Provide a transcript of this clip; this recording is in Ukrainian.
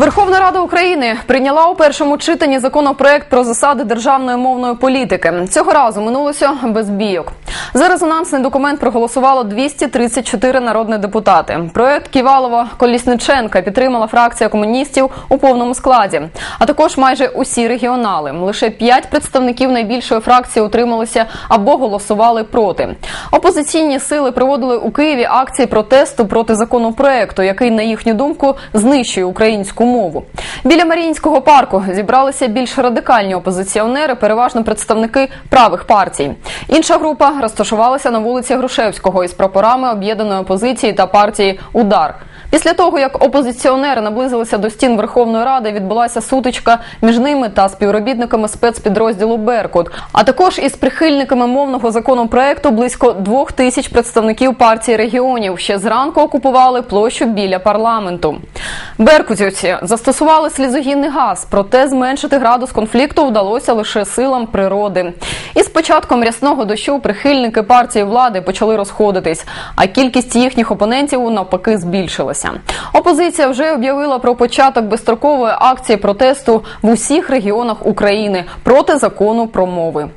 Верховна Рада України прийняла у першому читанні законопроект про засади державної мовної політики. Цього разу минулося без бійок. За резонансний документ проголосувало 234 народні депутати. Проект Ківалова Колісниченка підтримала фракція комуністів у повному складі, а також майже усі регіонали. Лише п'ять представників найбільшої фракції утрималися або голосували проти. Опозиційні сили проводили у Києві акції протесту проти законопроекту, який, на їхню думку, знищує українську мову. Біля Маріїнського парку зібралися більш радикальні опозиціонери, переважно представники правих партій. Інша група розташувалася на вулиці Грушевського із прапорами об'єднаної опозиції та партії Удар. Після того, як опозиціонери наблизилися до стін Верховної Ради, відбулася сутичка між ними та співробітниками спецпідрозділу Беркут, а також із прихильниками мовного законопроекту близько двох тисяч представників партії регіонів. Ще зранку окупували площу біля парламенту. Беркутівці застосували слізогінний газ, проте зменшити градус конфлікту вдалося лише силам природи. І з початком рясного дощу прихильники партії влади почали розходитись, а кількість їхніх опонентів навпаки збільшилася. Опозиція вже об'явила про початок безстрокової акції протесту в усіх регіонах України проти закону про мови.